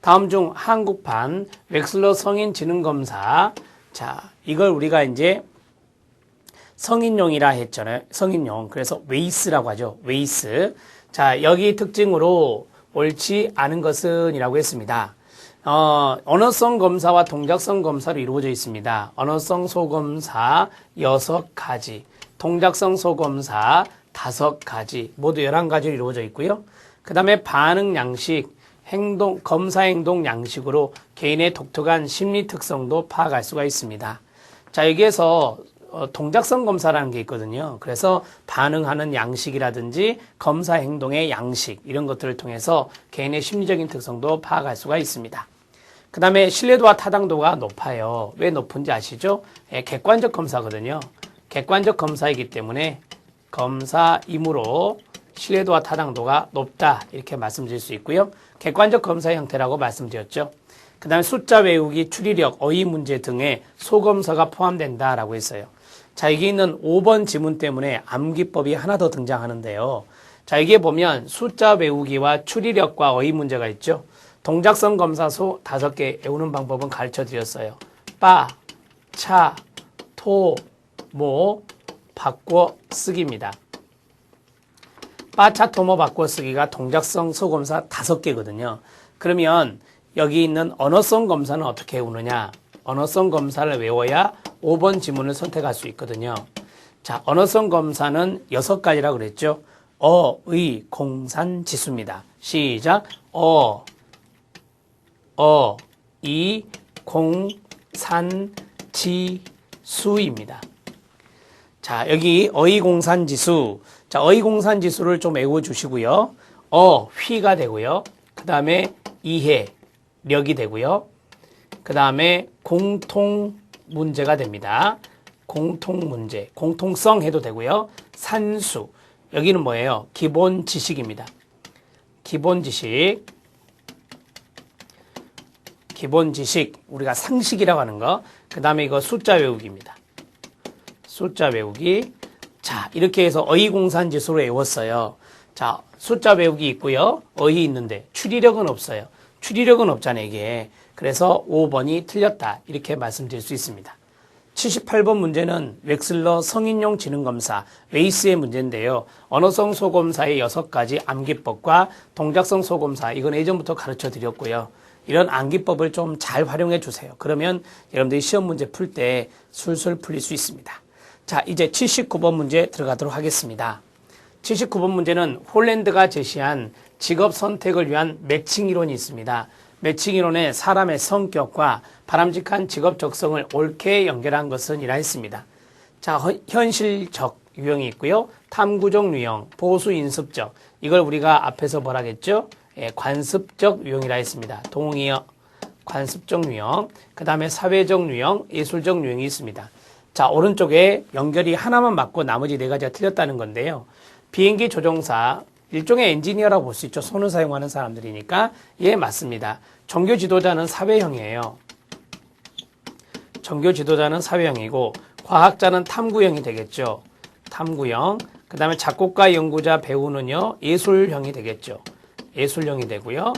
다음 중 한국판 웩슬러 성인 지능 검사. 자, 이걸 우리가 이제 성인용이라 했잖아요. 성인용. 그래서 웨이스라고 하죠. 웨이스. 자, 여기 특징으로 옳지 않은 것은 이라고 했습니다. 어, 언어성 검사와 동작성 검사로 이루어져 있습니다. 언어성 소검사 여섯 가지, 동작성 소검사 다섯 가지, 모두 열한 가지로 이루어져 있고요. 그 다음에 반응 양식, 행동, 검사 행동 양식으로 개인의 독특한 심리 특성도 파악할 수가 있습니다. 자, 여기에서 어, 동작성 검사라는 게 있거든요. 그래서 반응하는 양식이라든지 검사 행동의 양식 이런 것들을 통해서 개인의 심리적인 특성도 파악할 수가 있습니다. 그 다음에 신뢰도와 타당도가 높아요. 왜 높은지 아시죠? 예, 객관적 검사거든요. 객관적 검사이기 때문에 검사이므로 신뢰도와 타당도가 높다 이렇게 말씀드릴 수 있고요. 객관적 검사 형태라고 말씀드렸죠. 그 다음에 숫자 외우기, 추리력, 어휘 문제 등의 소검사가 포함된다라고 했어요. 자, 여기 있는 5번 지문 때문에 암기법이 하나 더 등장하는데요. 자, 여기에 보면 숫자 외우기와 추리력과 어휘 문제가 있죠. 동작성 검사소 다섯 개 외우는 방법은 가르쳐 드렸어요. 빠, 차, 토, 모, 바꿔 쓰기입니다. 빠차 토모 바꿔 쓰기가 동작성 소검사 다섯 개거든요. 그러면 여기 있는 언어성 검사는 어떻게 외우느냐? 언어성 검사를 외워야 5번 지문을 선택할 수 있거든요. 자, 언어성 검사는 여섯 가지라고 그랬죠. 어, 의, 공산, 지수입니다. 시작. 어, 어, 이, 공, 산, 지, 수입니다. 자, 여기 어휘공산 지수. 자, 어휘공산 지수를 좀 외워주시고요. 어, 휘가 되고요. 그 다음에 이해, 력이 되고요. 그 다음에 공통 문제가 됩니다. 공통 문제, 공통성 해도 되고요. 산수. 여기는 뭐예요? 기본 지식입니다. 기본 지식. 기본 지식. 우리가 상식이라고 하는 거. 그 다음에 이거 숫자 외우기입니다. 숫자 외우기. 자, 이렇게 해서 어휘공산 지수로 외웠어요. 자, 숫자 외우기 있고요. 어휘 있는데 추리력은 없어요. 추리력은 없잖아요, 이게. 그래서 5번이 틀렸다. 이렇게 말씀드릴 수 있습니다. 78번 문제는 웩슬러 성인용 지능검사 웨이스의 문제인데요. 언어성 소검사의 6가지 암기법과 동작성 소검사 이건 예전부터 가르쳐 드렸고요. 이런 암기법을 좀 잘 활용해 주세요. 그러면 여러분들이 시험 문제 풀 때 술술 풀릴 수 있습니다. 자, 이제 79번 문제 들어가도록 하겠습니다. 79번 문제는 홀랜드가 제시한 직업 선택을 위한 매칭 이론이 있습니다. 매칭 이론에 사람의 성격과 바람직한 직업 적성을 옳게 연결한 것은 이러했습니다. 자, 허- 현실적 유형이 있고요. 탐구적 유형, 보수 인습적. 이걸 우리가 앞에서 뭐라겠죠? 예, 관습적 유형이라 했습니다. 동의어, 관습적 유형. 그 다음에 사회적 유형, 예술적 유형이 있습니다. 자, 오른쪽에 연결이 하나만 맞고 나머지 네 가지가 틀렸다는 건데요. 비행기 조종사, 일종의 엔지니어라고 볼 수 있죠. 손을 사용하는 사람들이니까. 예, 맞습니다. 종교 지도자는 사회형이에요. 종교 지도자는 사회형이고, 과학자는 탐구형이 되겠죠. 탐구형. 그 다음에 작곡가, 연구자, 배우는요, 예술형이 되겠죠. 예술형이 되고요.